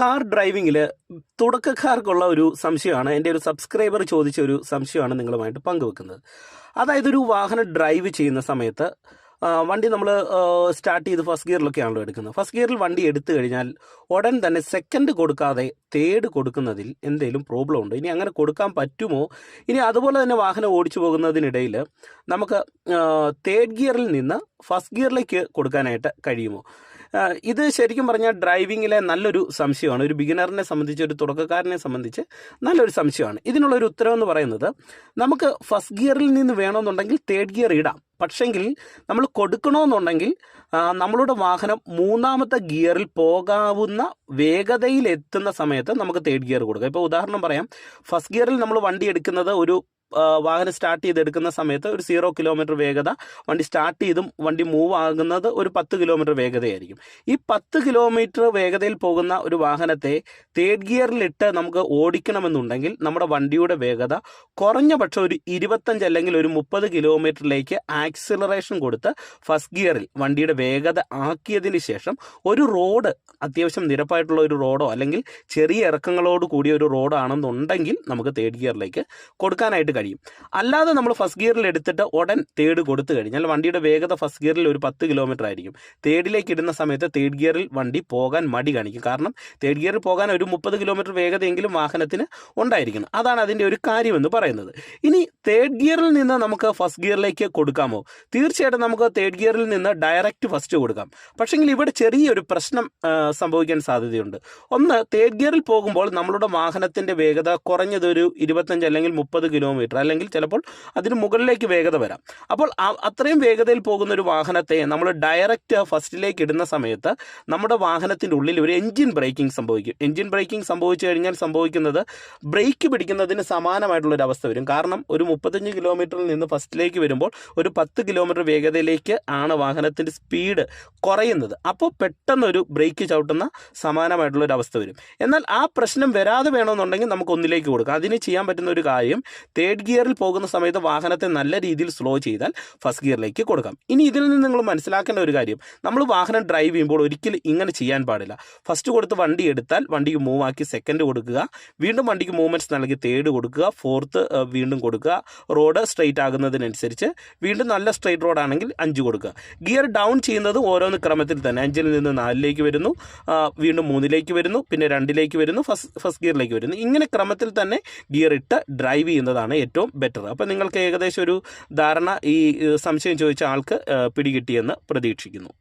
Car ഡ്രൈവിങ്ങിൽ തുടക്കക്കാർക്കുള്ള ഒരു സംശയമാണ്. എന്റെ ഒരു സബ്സ്ക്രൈബർ ചോദിച്ച ഒരു സംശയമാണ് നിങ്ങളുമായിട്ട് പങ്കുവെക്കുന്നത്. അതായത് ഒരു വാഹനം ഡ്രൈവ് ചെയ്യുന്ന സമയത്ത് വണ്ടി നമ്മൾ സ്റ്റാർട്ട് ചെയ്ത് ഫസ്റ്റ് ഗിയറിലൊക്കെയാണല്ലോ എടുക്കുന്നത്. ഫസ്റ്റ് ഗിയറിൽ വണ്ടി എടുത്തു കഴിഞ്ഞാൽ ഉടൻ തന്നെ സെക്കൻഡ് കൊടുക്കാതെ തേർഡ് കൊടുക്കുന്നതിൽ എന്തെങ്കിലും പ്രോബ്ലം ഉണ്ടോ? ഇനി അങ്ങനെ കൊടുക്കാൻ പറ്റുമോ? ഇനി അതുപോലെ തന്നെ വാഹനം ഓടിച്ചു പോകുന്നതിനിടയിൽ നമുക്ക് തേർഡ് ഗിയറിൽ നിന്ന് ഫസ്റ്റ് ഗിയറിലേക്ക് കൊടുക്കാനായിട്ട് കഴിയുമോ? ഇത് ശരിക്കും പറഞ്ഞാൽ ഡ്രൈവിങ്ങിലെ നല്ലൊരു സംശയമാണ്. ഒരു ബിഗിനറിനെ സംബന്ധിച്ച് ഒരു തുടക്കക്കാരനെ സംബന്ധിച്ച് നല്ലൊരു സംശയമാണ്. ഇതിനുള്ളൊരു ഒരു ഉത്തരം എന്ന് പറയുന്നത് നമുക്ക് ഫസ്റ്റ് ഗിയറിൽ നിന്ന് വേണമെന്നുണ്ടെങ്കിൽ തേർഡ് ഗിയർ ഇടാം. പക്ഷെങ്കിൽ നമ്മൾ കൊടുക്കണമെന്നുണ്ടെങ്കിൽ നമ്മളുടെ വാഹനം മൂന്നാമത്തെ ഗിയറിൽ പോകാവുന്ന വേഗതയിൽ എത്തുന്ന സമയത്ത് നമുക്ക് തേർഡ് ഗിയർ കൊടുക്കാം. ഇപ്പോൾ ഉദാഹരണം പറയാം. ഫസ്റ്റ് ഗിയറിൽ നമ്മൾ വണ്ടി എടുക്കുന്നത് ഒരു വാഹനം സ്റ്റാർട്ട് ചെയ്തെടുക്കുന്ന സമയത്ത് ഒരു സീറോ കിലോമീറ്റർ വേഗത വണ്ടി സ്റ്റാർട്ട് ചെയ്തും വണ്ടി മൂവ് ആകുന്നത് ഒരു പത്ത് കിലോമീറ്റർ വേഗതയായിരിക്കും. ഈ പത്ത് കിലോമീറ്റർ വേഗതയിൽ പോകുന്ന ഒരു വാഹനത്തെ തേർഡ് ഗിയറിലിട്ട് നമുക്ക് ഓടിക്കണമെന്നുണ്ടെങ്കിൽ നമ്മുടെ വണ്ടിയുടെ വേഗത കുറഞ്ഞ പക്ഷം ഒരു ഇരുപത്തഞ്ച് അല്ലെങ്കിൽ ഒരു മുപ്പത് കിലോമീറ്ററിലേക്ക് ആക്സിലറേഷൻ കൊടുത്ത് ഫസ്റ്റ് ഗിയറിൽ വണ്ടിയുടെ വേഗത ആക്കിയതിന് ശേഷം ഒരു റോഡ് അത്യാവശ്യം നിരപ്പായിട്ടുള്ള ഒരു റോഡോ അല്ലെങ്കിൽ ചെറിയ ഇറക്കങ്ങളോട് കൂടിയ ഒരു റോഡാണെന്നുണ്ടെങ്കിൽ നമുക്ക് തേർഡ് ഗിയറിലേക്ക് കൊടുക്കാനായിട്ട് അല്ലാതെ നമ്മൾ ഫസ്റ്റ് ഗിയറിൽ എടുത്തിട്ട് ഉടൻ തേർഡ് കൊടുത്തു കഴിഞ്ഞാൽ വണ്ടിയുടെ വേഗത ഫസ്റ്റ് ഗിയറിൽ ഒരു പത്ത് കിലോമീറ്റർ ആയിരിക്കും. തേർഡിലേക്ക് ഇടുന്ന സമയത്ത് തേർഡ് ഗിയറിൽ വണ്ടി പോകാൻ മടി കാണിക്കും. കാരണം തേർഡ് ഗിയറിൽ പോകാൻ ഒരു മുപ്പത് കിലോമീറ്റർ വേഗതയെങ്കിലും വാഹനത്തിന് ഉണ്ടായിരിക്കണം. അതാണ് അതിന്റെ ഒരു കാര്യമെന്ന് പറയുന്നത്. ഇനി തേർഡ് ഗിയറിൽ നിന്ന് നമുക്ക് ഫസ്റ്റ് ഗിയറിലേക്ക് കൊടുക്കാമോ? തീർച്ചയായിട്ടും നമുക്ക് തേർഡ് ഗിയറിൽ നിന്ന് ഡയറക്റ്റ് ഫസ്റ്റ് കൊടുക്കാം. പക്ഷേങ്കിൽ ഇവിടെ ചെറിയൊരു പ്രശ്നം സംഭവിക്കാൻ സാധ്യതയുണ്ട്. ഒന്ന് തേർഡ് ഗിയറിൽ പോകുമ്പോൾ നമ്മളുടെ വാഹനത്തിന്റെ വേഗത കുറഞ്ഞതൊരു ഇരുപത്തഞ്ച് അല്ലെങ്കിൽ മുപ്പത് കിലോമീറ്റർ. അല്ലെങ്കിൽ ചിലപ്പോൾ അതിന് മുകളിലേക്ക് വേഗത വരാം. അപ്പോൾ അത്രയും വേഗതയിൽ പോകുന്ന ഒരു വാഹനത്തെ നമ്മൾ ഡയറക്റ്റ് ഫസ്റ്റിലേക്ക് ഇടുന്ന സമയത്ത് നമ്മുടെ വാഹനത്തിന്റെ ഉള്ളിൽ ഒരു എഞ്ചിൻ ബ്രേക്കിംഗ് സംഭവിക്കും. എഞ്ചിൻ ബ്രേക്കിംഗ് സംഭവിച്ചു കഴിഞ്ഞാൽ സംഭവിക്കുന്നത് ബ്രേക്ക് പിടിക്കുന്നതിന് സമാനമായിട്ടുള്ളൊരു അവസ്ഥ വരും. കാരണം ഒരു മുപ്പത്തഞ്ച് കിലോമീറ്ററിൽ നിന്ന് ഫസ്റ്റിലേക്ക് വരുമ്പോൾ ഒരു പത്ത് കിലോമീറ്റർ വേഗതയിലേക്ക് ആണ് വാഹനത്തിന്റെ സ്പീഡ് കുറയുന്നത്. അപ്പോൾ പെട്ടെന്നൊരു ബ്രേക്ക് ചവിട്ടുന്ന സമാനമായിട്ടുള്ള ഒരു അവസ്ഥ വരും. എന്നാൽ ആ പ്രശ്നം വരാതെ വേണമെന്നുണ്ടെങ്കിൽ നമുക്ക് ഒന്നിലേക്ക് കൊടുക്കാം. അതിന് ചെയ്യാൻ പറ്റുന്ന ഒരു കാര്യം തേർഡ് ഗിയറിൽ പോകുന്ന സമയത്ത് വാഹനത്തെ നല്ല രീതിയിൽ സ്ലോ ചെയ്താൽ ഫസ്റ്റ് ഗിയറിലേക്ക് കൊടുക്കാം. ഇനി ഇതിൽ നിന്ന് നിങ്ങൾ മനസ്സിലാക്കേണ്ട ഒരു കാര്യം നമ്മൾ വാഹനം ഡ്രൈവ് ചെയ്യുമ്പോൾ ഒരിക്കലും ഇങ്ങനെ ചെയ്യാൻ പാടില്ല. ഫസ്റ്റ് കൊടുത്ത് വണ്ടി എടുത്താൽ വണ്ടിക്ക് മൂവ് ആക്കി സെക്കൻഡ് കൊടുക്കുക വീണ്ടും വണ്ടിക്ക് മൂവ്മെന്റ്സ് നൽകി തേർഡ് കൊടുക്കുക ഫോർത്ത് വീണ്ടും കൊടുക്കുക റോഡ് സ്ട്രെയിറ്റ് ആകുന്നതിനനുസരിച്ച് വീണ്ടും നല്ല സ്ട്രെയിറ്റ് റോഡാണെങ്കിൽ അഞ്ച് കൊടുക്കുക. ഗിയർ ഡൗൺ ചെയ്യുന്നത് ഓരോന്ന് ക്രമത്തിൽ തന്നെ. അഞ്ചിൽ നിന്ന് നാലിലേക്ക് വരുന്നു. വീണ്ടും മൂന്നിലേക്ക് വരുന്നു. പിന്നെ രണ്ടിലേക്ക് വരുന്നു. ഫസ്റ്റ് ഫസ്റ്റ് ഗിയറിലേക്ക് വരുന്നു. ഇങ്ങനെ ക്രമത്തിൽ തന്നെ ഗിയർ ഇട്ട് ഡ്രൈവ് ചെയ്യുന്നതാണ് ഏറ്റവും ബെറ്റർ. അപ്പോൾ നിങ്ങൾക്ക് ഏകദേശം ഒരു ധാരണ ഈ സംശയം ചോദിച്ച ആൾക്ക് പിടികിട്ടിയെന്ന് പ്രതീക്ഷിക്കുന്നു.